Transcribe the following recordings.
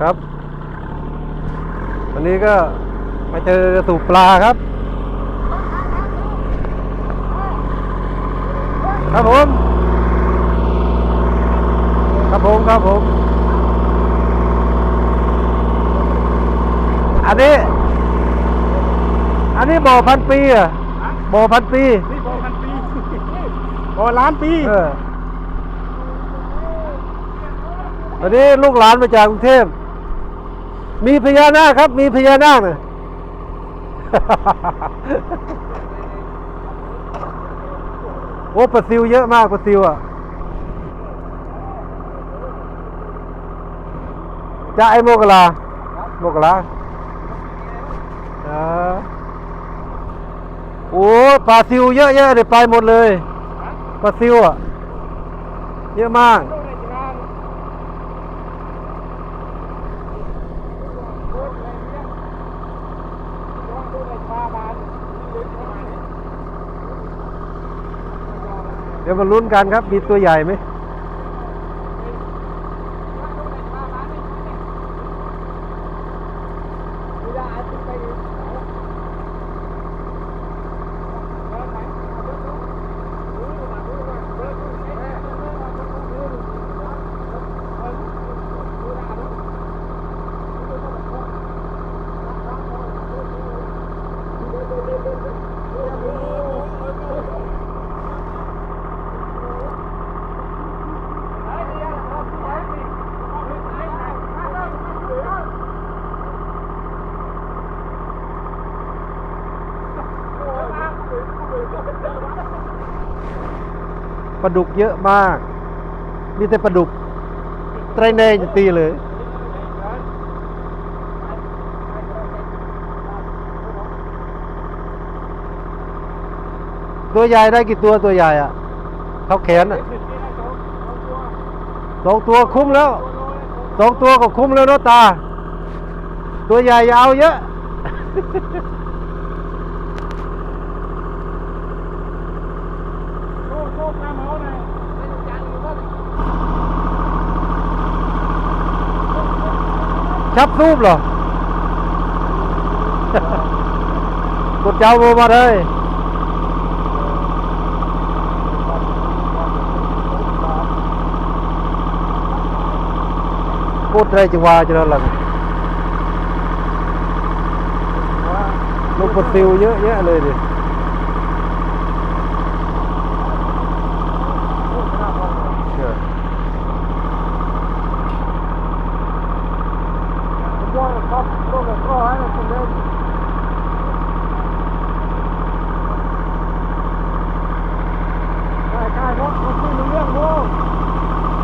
ครับ วันนี้ก็มาเจอสูบปลาครับ ครับผม ครับผมครับผม อันนี้ อันนี้บ่อพันปีอะบ่อพันปีนี่พอพันปีพอล้านปีเออวันนี้ลูกหลานมาจากกรุงเทพ มีพญานาคครับ มีพญานาคนะโอ้ปลาซิวเยอะมากปลาซิวอะจะไอโมกลาโมกลาอ่าโอ้ปลาซิวเยอะแยะเลยไปหมดเลยปลาซิวอะ เยอะมาก ดี๋ยวมาลุ้นกันครับ มีตัวใหญ่ไหม ปลาดุกเยอะมาก มีแต่ปลาดุกไตรเนจะตีเลย ตัวใหญ่ได้กี่ตัวตัวใหญ่อะเท่าแขนอะสองตัวคุ้มแล้วสองตัวก็คุ้มแล้วนะตา ตัวใหญ่ยาเอาเยอะ ชับรูปเหรอกดเจ้าโมมาเลยพูดอะไรจะว่าจะนั่นแหละลูกปลาซิวเยอะแยะเลยดิ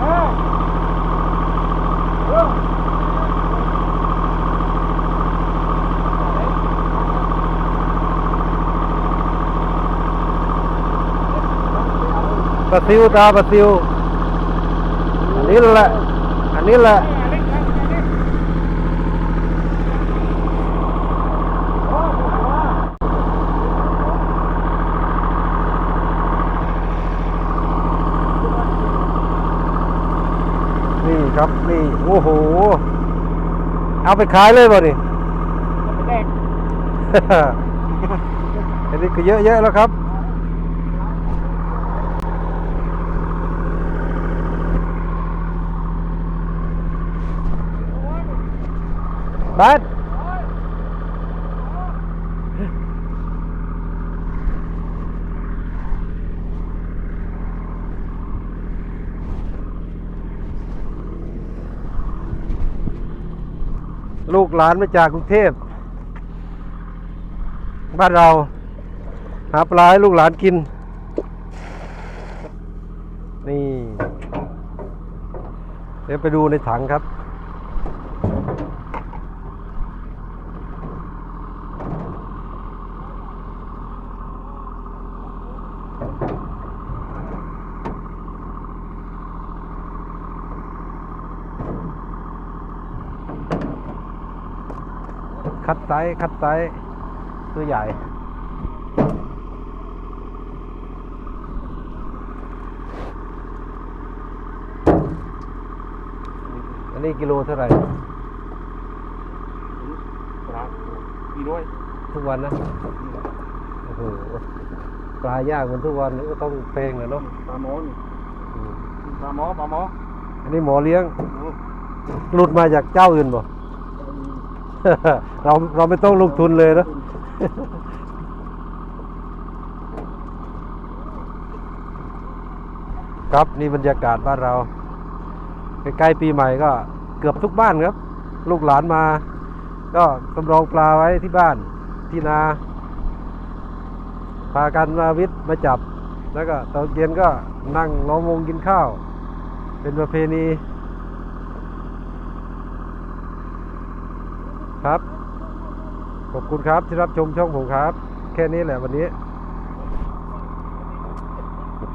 เออ ปลาซิวตาปลาซิว อันนี้แหละ อันนี้แหละนี่ครับนี่โอ้โห เอาไปขายเลยบ่นี่ อันนี้ก็เยอะแยะแล้วครับ บัสลูกหลานมาจากกรุงเทพ บ้านเรา หาปลาให้ลูกหลานกิน นี่ เดี๋ยวไปดูในถังครับ คัดไซส์คัดไซส์ตัวใหญ่ อันนี้กิโลเท่าไหร่กี่ด้วยทุกวันนะ โอ้โห ปลาย่างมันทุกวันก็ต้องเพลงนะเนาะปลาหมอนี่อืมปลาหมอปลาหมออันนี้หมอเลี้ยงโอ้หลุดมาจากเจ้าอื่นบ่เราเราไม่ต้องลงทุนเลยนะครับนี่บรรยากาศบ้านเราใกล้ๆปีใหม่ก็เกือบทุกบ้านครับ ลูกหลานมา ก็สำรองปลาไว้ที่บ้านที่นา พากันมาวิทย์มาจับ แล้วก็ตอนเย็นก็นั่งล้อมวงกินข้าว เป็นประเพณี ครับ ขอบคุณครับที่รับชมช่องผมครับ แค่นี้แหละวันนี้